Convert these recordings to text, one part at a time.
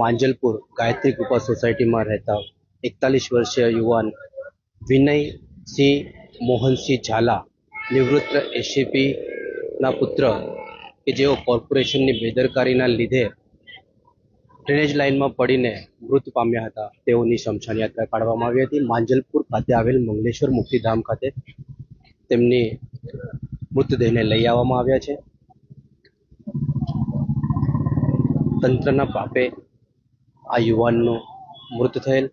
માંજલપુર ગાયત્રી કૃપા સોસાયટીમાં રહેતા એકતાલીસ વર્ષીય યુવાન વિનયસિંહ મોહનસિંહ ઝાલા નિવૃત્ત એસીપીના પુત્ર કે જેઓ કોર્પોરેશનની બેદરકારીના લીધે ડ્રેનેજ લાઇનમાં પડીને મૃત પામ્યા હતા. તેઓની શમશાન યાત્રા કાઢવામાં આવી હતી. માંજલપુર ખાતે આવેલ મંગલેશ્વર મુક્તિધામ ખાતે તેમની મૃતદેહને લઈ આવવામાં આવ્યા છે. તંત્રના પાપે આ યુવાનનું મૃત થયેલ.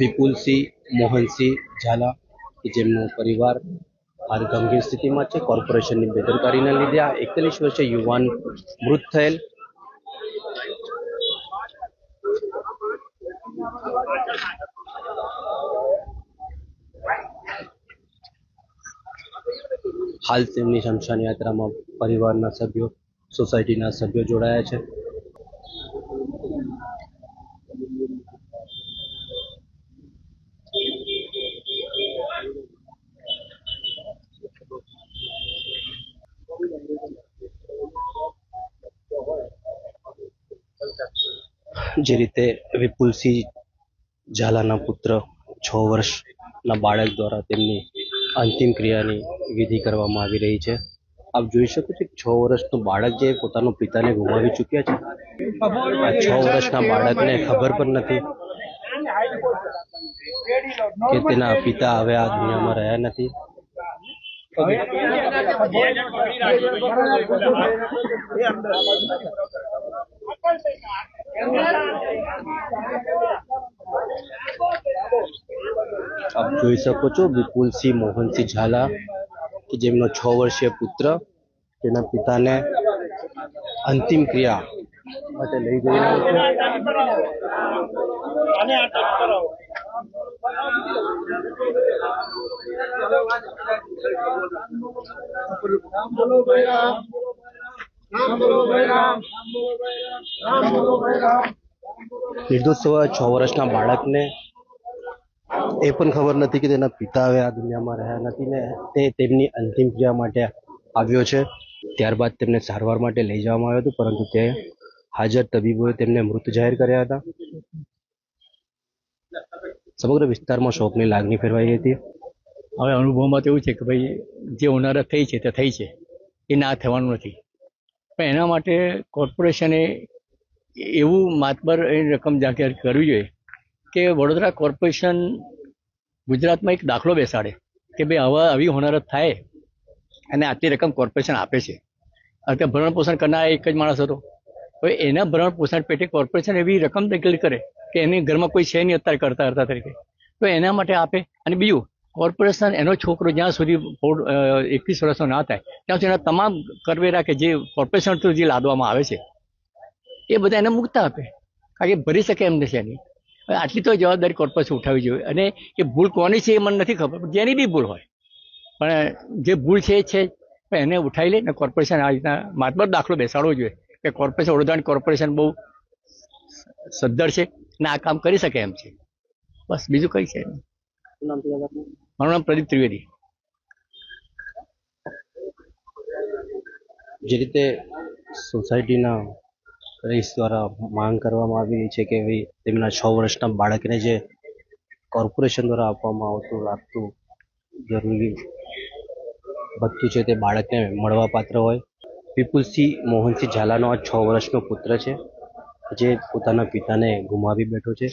વિપુલસિંહ, મોહનસિંહ ઝાલા, કે જેમનો પરિવાર હાલ ગંભીર સ્થિતિમાં છે. કોર્પોરેશનની બેદરકારીના લીધે આ એકતાલીસ વર્ષીય યુવાન મૃત થયેલ. હાલ તેમની શમશાન યાત્રામાં પરિવારના સભ્યો, સોસાયટીના સભ્યો જોડાયા છે. જે રીતે વિપુલસિંહ ઝાલાના પુત્ર છ વર્ષના બાળક દ્વારા તેમની અંતિમ ક્રિયાની વિધિ કરવામાં આવી રહી છે. આપ જોઈ શકો છો છ વર્ષનું બાળક જે પોતાના પિતાને ગુમાવી ચૂક્યા છે. આ છ વર્ષના બાળકને ખબર પણ નથી કે તેના પિતા હવે આ દુનિયામાં રહ્યા નથી. આપ જોઈ શકો છો વિપુલસિંહ મોહનસિંહ ઝાલા જેમનો છ વર્ષીય પુત્ર, તેના પિતાને અંતિમ ક્રિયા માટે લઈ જઈ રહ્યો છે. નિર્દોષ છ વર્ષના બાળકને એ પણ ખબર નથી કે તેના પિતા હવે આ દુનિયામાં રહ્યા નથી ને તે તેમની અંતિમ ક્રિયા માટે આવ્યો છે. ત્યારબાદ તેમને સારવાર માટે લઈ જવામાં આવ્યો હતો, પરંતુ તે હાજર તબીબોએ તેમને મૃત જાહેર કર્યા હતા. સમગ્ર વિસ્તારમાં શોકની લાગણી ફેરવાઈ હતી. હવે અનુભવમાં તો એવું છે કે ભાઈ, જે હોનારત થઈ છે તે થઈ છે, એ ના થવાનું નથી. પણ એના માટે કોર્પોરેશને એવું માતબર રકમ જાહેર કરવી જોઈએ કે વડોદરા કોર્પોરેશન ગુજરાતમાં એક દાખલો બેસાડે કે ભાઈ આવા આવી હોનારત થાય અને આટલી રકમ કોર્પોરેશન આપે છે. અત્યારે ભરણ પોષણ કરનાર એક જ માણસ હતો. હવે એના ભરણ પોષણ પેટે કોર્પોરેશન એવી રકમ ડિક્લેર કરે કે એની ઘરમાં કોઈ છે નહીં અત્યારે કરતા કરતા તરીકે. તો એના માટે આપે. અને બીજું કોર્પોરેશન એનો છોકરો જ્યાં સુધી એકવીસ વર્ષનો ના થાય, ત્યાં સુધી એના તમામ કરવેરા કે જે કોર્પોરેશન થ્રુ જે લાદવામાં આવે છે, એ બધા એને મુક્ત આપે. કારણ કે ભરી શકે એમ નથી એની આટલી તો જવાબદારી કોર્પસ ઉઠાવવી જોઈએ. અને એ ભૂલ કોની છે એ મને નથી ખબર જેની બી ભૂલ હોય. પણ જે ભૂલ છે એ છે એને ઉઠાવી લઈને કોર્પોરેશન આ રીતના માતબર દાખલો બેસાડવો જોઈએ કે કોર્પોરેશન, વડોદરાની કોર્પોરેશન બહુ સદ્ધર છે ને આ કામ કરી શકે એમ છે. બસ, બીજું કઈ છે? મારું નામ પ્રદીપ ત્રિવેદી. જે રીતે સોસાયટીના રહીશ દ્વારા માંગ કરવામાં આવી છે કે તેમના છ વર્ષના બાળકને જે કોર્પોરેશન દ્વારા આપવામાં આવતું લાગતું જરૂરી ભથ્થું છે તે બાળકને મળવા પાત્ર હોય. વિપુલસિંહ મોહનસિંહ ઝાલાનો આ છ વર્ષનો પુત્ર છે, જે પોતાના પિતાને ગુમાવી બેઠો છે.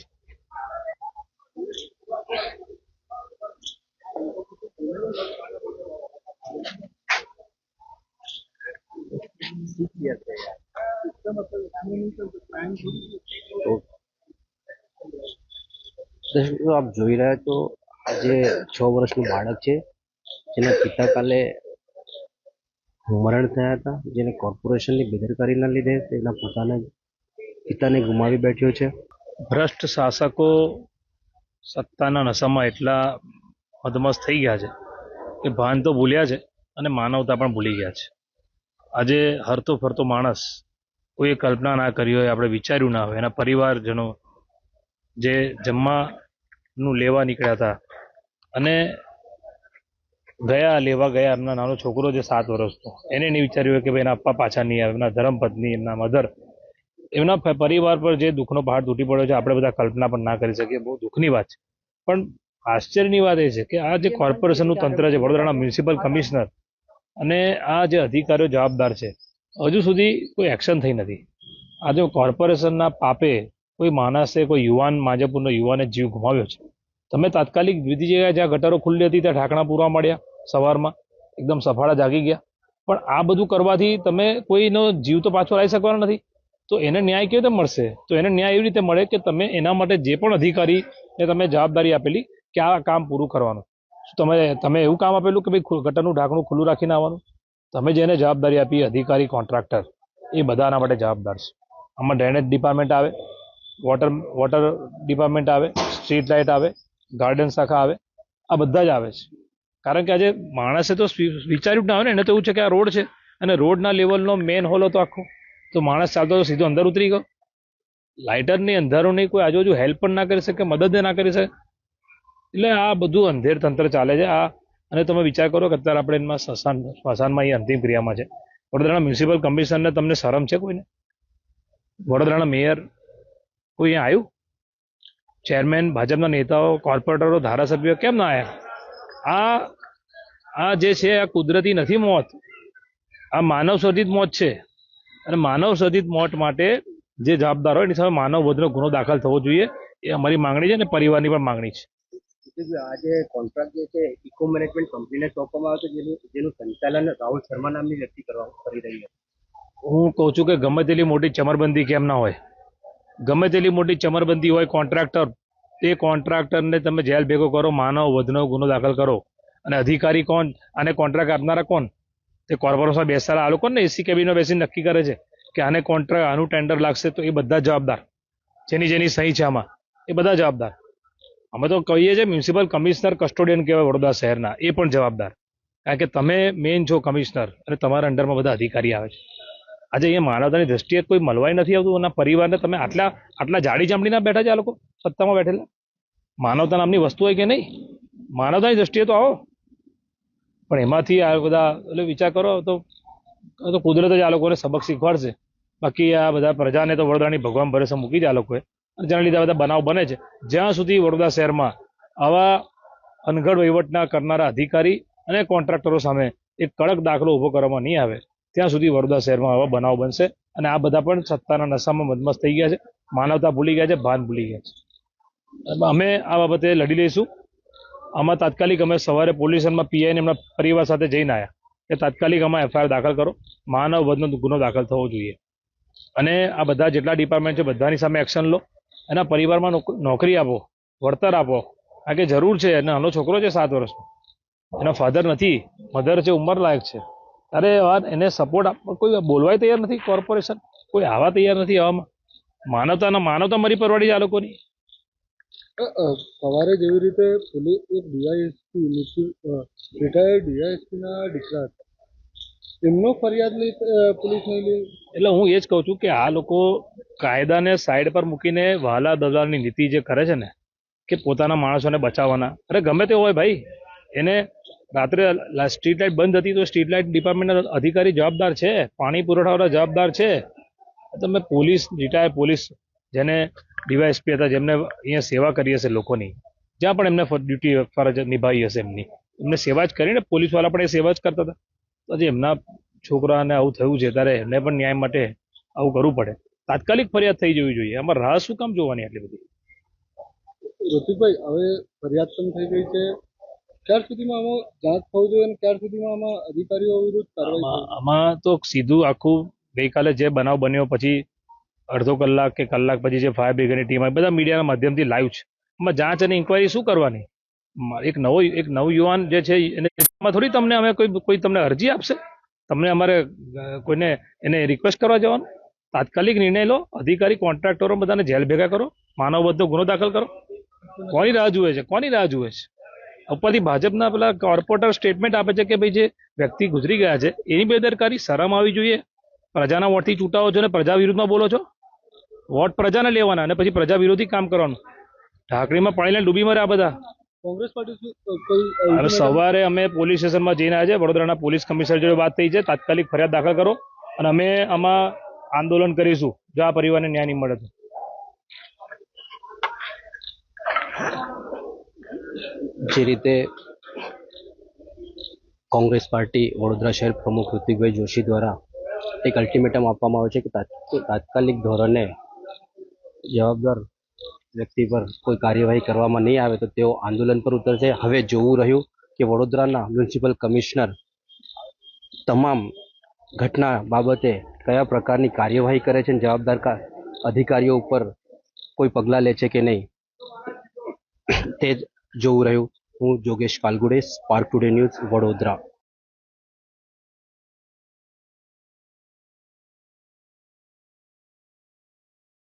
તો દર્શકો આપ જોઈ રહ્યા છો? આજે છ વર્ષનું બાળક છે. જેના પિતા કાલે મરણ થયા હતા. જેને કોર્પોરેશનની બેદરકારીના લીધે તેના પોતાના પિતાને ગુમાવી બેઠ્યો છે. ભ્રષ્ટ શાસકો સત્તાના નશામાં એટલા મદમસ્ત થઈ ગયા છે કે ભાન તો ભૂલ્યા છે અને માનવતા પણ ભૂલી ગયા છે. આજે હરતો ફરતો માણસ કોઈએ કલ્પના ના કરી હોય આપણે વિચાર્યું ના હોય. એના પરિવારજનો જે જમવાનું લેવા નીકળ્યા હતા અને ગયા લેવા ગયા એમના નાનો છોકરો જે સાત વર્ષનો એને નહીં વિચાર્યું હોય કે ભાઈ એના પપ્પા પાછા નહીં આવે એમના ધર્મપત્ની એમના મધર એમના પરિવાર પર જે દુઃખનો પહાડ તૂટી પડ્યો છે આપણે બધા કલ્પના પણ ના કરી શકીએ. બહુ દુઃખની વાત છે. પણ આશ્ચર્યની વાત એ છે કે આ જે કોર્પોરેશનનું તંત્ર છે વડોદરાના મ્યુનિસિપલ કમિશનર અને આ જે અધિકારીઓ જવાબદાર છે હજુ સુધી કોઈ એક્શન થઈ નથી. આ જો કોર્પોરેશનના પાપે કોઈ માણસે, કોઈ યુવાન માજપુરનો યુવાને જીવ ગુમાવ્યો છે. તમે તાત્કાલિક બીજી જગ્યાએ જ્યાં ગટરો ખુલ્લી હતી, ત્યાં ઢાંકણા પૂરવા મળ્યા સવારમાં. એકદમ સફાળા જાગી ગયા. પણ આ બધું કરવાથી તમે કોઈનો જીવ તો પાછો લાવી શકવાનો નથી. તો એને ન્યાય કેવી રીતે મળશે? તો એને ન્યાય એવી રીતે મળે કે તમે એના માટે જે પણ અધિકારીને તમે જવાબદારી આપેલી કે આ કામ પૂરું કરવાનું. તમે તમે એવું કામ આપેલું કે ભાઈ ગટરનું ઢાંકણું ખુલ્લું રાખીને આવવાનું? તમે જેને જવાબદારી આપી, અધિકારી, કોન્ટ્રાક્ટર, એ બધા આના માટે જવાબદાર છે. આમાં ડ્રેનેજ ડિપાર્ટમેન્ટ આવે વોટર વોટર ડિપાર્ટમેન્ટ આવે સ્ટ્રીટ લાઇટ આવે ગાર્ડન શાખા આવે, આ બધા જ આવે છે. કારણ કે આજે માણસે તો વિચાર્યું જ ના આવે ને, એને તો એવું છે કે આ રોડ છે અને રોડના લેવલનો મેન હોલ હતો આખો. તો માણસ ચાલતો તો સીધો અંદર ઉતરી ગયો. લાઇટરની અંધારોની કોઈ આજુબાજુ હેલ્પ પણ ના કરી શકે, મદદ ના કરી શકે. એટલે આ બધું અંધેર તંત્ર ચાલે છે. આ અને તમે વિચાર કરો કે અત્યારે આપણે એમાં સ્મશાન, સ્મશાનમાં એ અંતિમ ક્રિયામાં છે. વડોદરાના મ્યુનિસિપલ કમિશનરને તમને શરમ છે કોઈને? વડોદરાના મેયર કોઈ અહીંયા આવ્યું? ચેરમેન ભાજપના નેતાઓ કોર્પોરેટરો ધારાસભ્યો કેમ ના આવ્યા? આ આ જે છે, આ કુદરતી નથી મોત. આ માનવ સર્જિત મોત છે. અને માનવ સર્જિત મોત માટે જે જવાબદાર હોય, એની સામે માનવ વધનો ગુનો દાખલ થવો જોઈએ, એ અમારી માંગણી છે અને પરિવારની પણ માંગણી છે. આજે કોન્ટ્રાક્ટ જે છે ઇકો મેનેજમેન્ટ કંપનીને સોંપવામાં આવ્યો જેનું જેનું સંચાલન રાહુલ શર્મા નામની વ્યક્તિ કરવા, કરી રહી છે. હું કહું છું કે ગમે તેટલી મોટી ચમરબંધી કેમ ના હોય. ગમે તેટલી મોટી ચમરબંધી હોય કોન્ટ્રાક્ટર તે કોન્ટ્રાક્ટરને તમે જેલ ભેગો કરો, માનવ વધનો ગુનો દાખલ કરો. અને અધિકારી કોણ અને કોન્ટ્રાક્ટ આપનારા કોણ? તે કોર્પોરેશન બેસાડા આ લોકોને એસી કેબિનમાં બેસીને નક્કી કરે છે કે આને કોન્ટ્રાક્ટ આનું ટેન્ડર લાગશે તો એ બધા જવાબદાર. જેની જેની સહી છે આમાં, એ બધા જવાબદાર. અમે તો કહીએ છીએ મ્યુનિસિપલ કમિશનર, કસ્ટોડિયન કહેવાય વડોદરા શહેરના, એ પણ જવાબદાર. કારણ કે તમે મેઇન છો કમિશનર, અને તમારા અંડરમાં બધા અધિકારી આવે છે. આજે અહીંયા માનવતાની દ્રષ્ટિએ કોઈ મળવાય નથી આવતું અને પરિવારને તમે આટલા આટલા જાડી જામડીના બેઠા છે આ લોકો, સત્તામાં બેઠેલા? માનવતા નામની વસ્તુ હોય કે નહીં? માનવતાની દ્રષ્ટિએ તો આવો. પણ એમાંથી આ બધા, એટલે વિચાર કરો, તો તો કુદરત જ આ લોકોને સબક શીખવાડશે. બાકી આ બધા પ્રજાને તો વડોદરાની ભગવાન ભરોસે મૂકી જ આ લોકોએ. અને જેના લીધે બધા બનાવ બને છે. જ્યાં સુધી વડોદરા શહેરમાં આવા અનગઢ વહીવટના કરનારા અધિકારી અને કોન્ટ્રાક્ટરો સામે એક કડક દાખલો ઊભો કરવામાં નહીં આવે, ત્યાં સુધી વડોદરા શહેરમાં આવા બનાવ બનશે અને આ બધા પણ સત્તાના નશામાં મદમસ્ત થઈ ગયા છે. માનવતા ભૂલી ગયા છે, ભાન ભૂલી ગયા છે. અમે આ બાબતે લડી લઈશું. આમાં તાત્કાલિક અમે સવારે પોલીસ સ્ટેશનમાં પીઆઈને એમના પરિવાર સાથે જઈને આવ્યા કે તાત્કાલિક આમાં એફઆઈઆર દાખલ કરો. માનવ વધનો ગુનો દાખલ થવો જોઈએ. અને આ બધા જેટલા ડિપાર્ટમેન્ટ છે બધાની સામે એક્શન લો. એના પરિવારમાં નોક- નોકરી આપો, વળતર આપો. કારણ કે જરૂર છે, અને આનો છોકરો છે સાત વર્ષનો. એનો ફાધર નથી મધર છે ઉંમર લાયક છે. અરે વાત, એને સપોર્ટ આપ, કોઈ બોલવાય તૈયાર નથી કોર્પોરેશન કોઈ આવા તૈયાર નથી આવામાં? માનવતાના, માનવતા મરી પરવાડી આ લોકોની. સવારે જેવી રીતે પોલીસ એક ડીવાયએસપી રિટાયર્ડ ડીવાયએસપીના દીકરા હતા. એમનો ફરિયાદ લઈ પોલીસ નહીં લે? એટલે હું એ જ કહું છું કે આ લોકો કાયદાને સાઈડ પર મૂકીને વહાલા દલાલની નીતિ જે કરે છે ને, કે પોતાના માણસોને બચાવવાના. અરે ગમે તે હોય ભાઈ, એને રાત્રે સ્ટ્રીટ લાઇટ બંધ હતી તો સ્ટ્રીટ લાઇટ ડિપાર્ટમેન્ટના અધિકારી જવાબદાર છે, પાણી પુરવઠાવાળા જવાબદાર છે. તમે પોલીસ રિટાયર પોલીસ જેને ડીવાયએસપી હતા, જેમને અહીંયા સેવા કરી હશે લોકોની, જ્યાં પણ એમને ડ્યુટી ફરજ નિભાવી હશે એમની, એમને સેવા જ કરીને પોલીસવાળા પણ એ સેવા જ કરતા હતા. આજે એમના છોકરાને આવું થયું છે ત્યારે એમને પણ ન્યાય માટે આવું કરવું પડે. તાત્કાલિક ફરિયાદ થઈ જવી જોઈએ. આમાં રાહ શું કામ જોવાની આટલી બધી? ઋતિકભાઈ હવે ફરિયાદ પણ થઈ ગઈ છે. ક્યાર સુધીમાં આમાં જાંચ થવું જોઈએ અને ક્યાર સુધીમાં આમાં અધિકારીઓ વિરુદ્ધ આમાં તો સીધું આખું ગઈકાલે જે બનાવ બન્યો પછી અડધો કલાક કે કલાક પછી જે ફાયર બ્રિગેડની ટીમ આવી બધા મીડિયાના માધ્યમથી લાઈવ છે. આમાં જાંચ અને ઇન્કવાયરી શું કરવાની? એક નવો એક નવયુવાન જે છે, એને થોડી તમને અમે કોઈ કોઈ તમને અરજી આપશે? તમને અમારે કોઈને એને રિક્વેસ્ટ કરવા જવાનું? તાત્કાલિક નિર્ણય લો, અધિકારી કોન્ટ્રાક્ટરો બધાને જેલ ભેગા કરો માનવ બધો ગુનો દાખલ કરો. કોની રાહ જુએ છે? કોની રાહ જુએ છે? ઉપરથી ભાજપના પેલા કોર્પોરેટર સ્ટેટમેન્ટ આપે છે કે ભાઈ જે વ્યક્તિ ગુજરી ગયા છે, એની બેદરકારી શરમ આવી જોઈએ. પ્રજાના વોટથી ચૂંટાવો છો ને પ્રજા વિરુદ્ધમાં બોલો છો? વોટ પ્રજાને લેવાના અને પછી પ્રજા વિરોધી કામ કરવાનું. ઢાકડીમાં પાણીને ડૂબી મરે આ બધા. કોંગ્રેસ પાર્ટી સવારે અમે પોલીસ સ્ટેશનમાં જઈને આવ્યા છે વડોદરાના પોલીસ કમિશનર જોડે વાત થઈ છે. તાત્કાલિક ફરિયાદ દાખલ કરો અને અમે આમાં આંદોલન કરીશું. જો આ પરિવારને ન્યાય નહીં મળે તો. જે રીતે કોંગ્રેસ પાર્ટી વડોદરા શહેર પ્રમુખ ઋતિકભાઈ જોશી દ્વારા એક અલ્ટિમેટમ આપવામાં આવે છે કે તાત્કાલિક ધોરણે જવાબદાર વ્યક્તિ પર કોઈ કાર્યવાહી કરવામાં નહીં આવે તો તેઓ આંદોલન પર ઉતરશે. હવે જોવું રહ્યું કે વડોદરાના મ્યુનિસિપલ કમિશનર તમામ ઘટના બાબતે કયા પ્રકારની કાર્યવાહી કરે છે અને જવાબદાર અધિકારીઓ ઉપર કોઈ પગલાં લે છે કે નહીં, તે જોવું રહ્યું. હું જોગેશ Kalgude spark today news Vadodara.